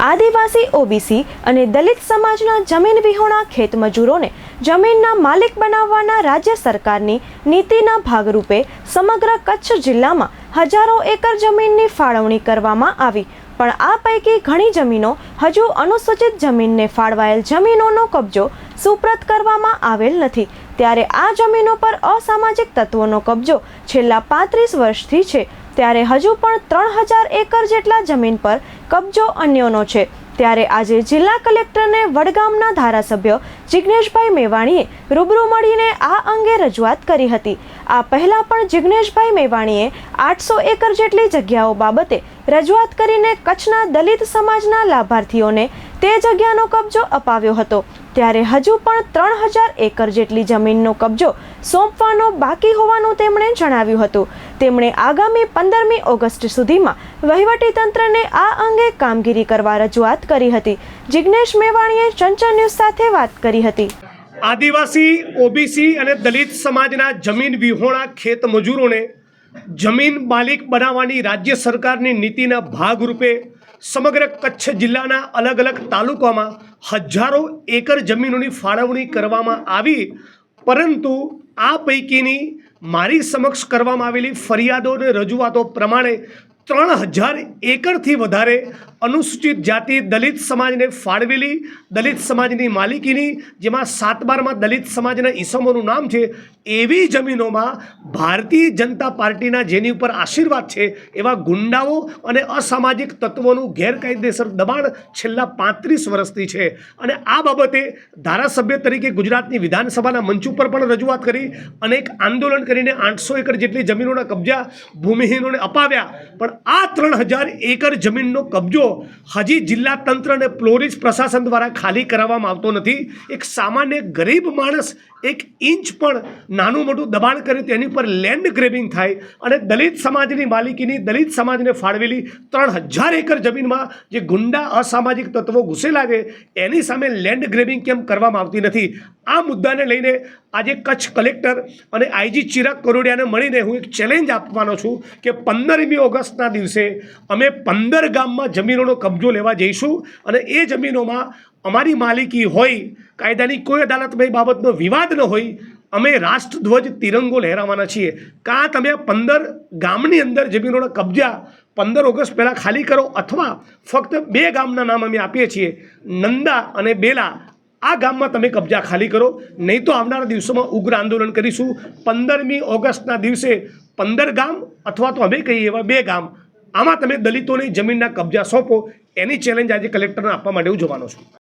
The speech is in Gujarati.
આદિવાસી, ઓબીસી અને દલિત સમાજના જમીન વિહોણા ખેતમજૂરોને જમીનના માલિક બનાવવાના રાજ્ય સરકારની નીતિના ભાગરૂપે સમગ્ર કચ્છ જિલ્લામાં હજારો એકર જમીનની ફાળવણી કરવામાં આવી. પણ આ પૈકી ઘણી જમીનો હજુ અનુસૂચિત જમીનને ફાળવાયેલ જમીનોનો કબજો સુપ્રત કરવામાં આવેલ નથી. ત્યારે આ જમીનો પર અસામાજિક તત્વોનો કબજો છેલ્લા પાંત્રીસ વર્ષથી છે. ત્યારે હજુ પણ ત્રણ હજાર એકર જેટલા જમીન પર કબજો અન્યોનો છે. ત્યારે આજે જિલ્લા કલેક્ટરને વડગામના ધારાસભ્ય જિજ્ઞેશભાઈ મેવાણીએ રૂબરૂ મળીને આ અંગે રજૂઆત કરી હતી. આ પહેલાં પણ જિજ્ઞેશભાઈ મેવાણીએ આઠસો એકર જેટલી જગ્યાઓ બાબતે રજૂઆત કરીને કચ્છના દલિત સમાજના લાભાર્થીઓને તે જગ્યાનો કબજો અપાવ્યો હતો. ત્યારે હજુ પણ ત્રણ હજાર એકર જેટલી જમીનનો કબજો સોંપવાનો બાકી હોવાનું તેમણે જણાવ્યું હતું. તેમણે આગામી પંદરમી ઓગસ્ટ સુધીમાં વહીવટીતંત્રને આ અંગે કામગીરી કરવા રજૂઆત કરી હતી. જિજ્ઞેશ મેવાણીએ ચંચળ ન્યૂઝ સાથે વાત કરી હતી. આદિવાસી, ઓબીસી અને દલિત સમાજના જમીન વિહોણા ખેત મજૂરોને જમીન માલિક બનાવવાની રાજ્ય સરકારની નીતિના ભાગરૂપે સમગ્ર કચ્છ જિલ્લાના અલગ અલગ તાલુકામાં હજારો એકર જમીનોની ફાળવણી કરવામાં આવી. પરંતુ આ પૈકીની મારી સમક્ષ કરવામાં આવેલી ફરિયાદો અને રજૂઆતો પ્રમાણે ત્રણ હજાર એકરથી વધારે અનુસૂચિત જાતિ દલિત સમાજને ફાળવેલી, દલિત સમાજની માલિકીની, જેમાં સાત બારમાં દલિત સમાજના ઈસમોનું નામ છે, એવી જમીનોમાં ભારતીય જનતા પાર્ટીના જેની ઉપર આશીર્વાદ છે, એવા ગુંડાઓ અને અસામાજિક તત્વોનું ગેરકાયદેસર દબાણ છેલ્લા પાંત્રીસ વર્ષથી છે. અને આ બાબતે ધારાસભ્ય તરીકે ગુજરાતની વિધાનસભાના મંચ ઉપર પણ રજૂઆત કરી અનેક આંદોલન કરીને આઠસો એકર જેટલી જમીનોના કબજા ભૂમિહીનોને અપાવ્યા. પણ આ ત્રણ હજાર એકર જમીનનો કબજો હજી જિલ્લા તંત્ર અને પ્લોરીસ પ્રશાસન દ્વારા ખાલી કરાવવામાં આવતો નથી. એક સામાન્ય ગરીબ માણસ એક ઇંચ પણ નાનું મોટું દબાણ કરે તેની પર લેન્ડ ગ્રેબિંગ થાય અને દલિત સમાજની માલિકીની, દલિત સમાજને ફાળવેલી ત્રણ હજાર એકર જમીનમાં જે ગુંડા અસામાજિક તત્વો ઘૂસેલા છે, એની સામે લેન્ડ ગ્રેબિંગ કેમ કરવામાં આવતી નથી? આ મુદ્દાને લઈને આજે કચ્છ કલેક્ટર અને આઈજી ચિરાગ કરોડિયાને મળીને હું એક ચેલેન્જ આપવાનો છું કે પંદરમી ઓગસ્ટના દિવસે અમે પંદર ગામમાં જમીનોનો કબજો લેવા જઈશું અને એ જમીનોમાં અમારી માલિકી હોય, કાયદાની કોઈ અદાલતમાં એ બાબતનો વિવાદ ન હોય, અમે રાષ્ટ્રધ્વજ તિરંગો લહેરાવાના છીએ. કાં તમે પંદર ગામની અંદર જમીનોના કબજા પંદર ઓગસ્ટ પહેલાં ખાલી કરો અથવા ફક્ત બે ગામના નામ અમે આપીએ છીએ, નંદા અને બેલા, આ ગામમાં તમે કબજા ખાલી કરો. નહીં તો આવનારા દિવસોમાં ઉગ્ર આંદોલન કરીશું. પંદરમી ઓગસ્ટના દિવસે પંદર ગામ અથવા તો અમે કહીએ એવા બે ગામ. આમાં તમે દલિતોની જમીનના કબજા સોંપો. એની ચેલેન્જ આજે કલેક્ટરને આપવા માટે હું જોવાનો છું.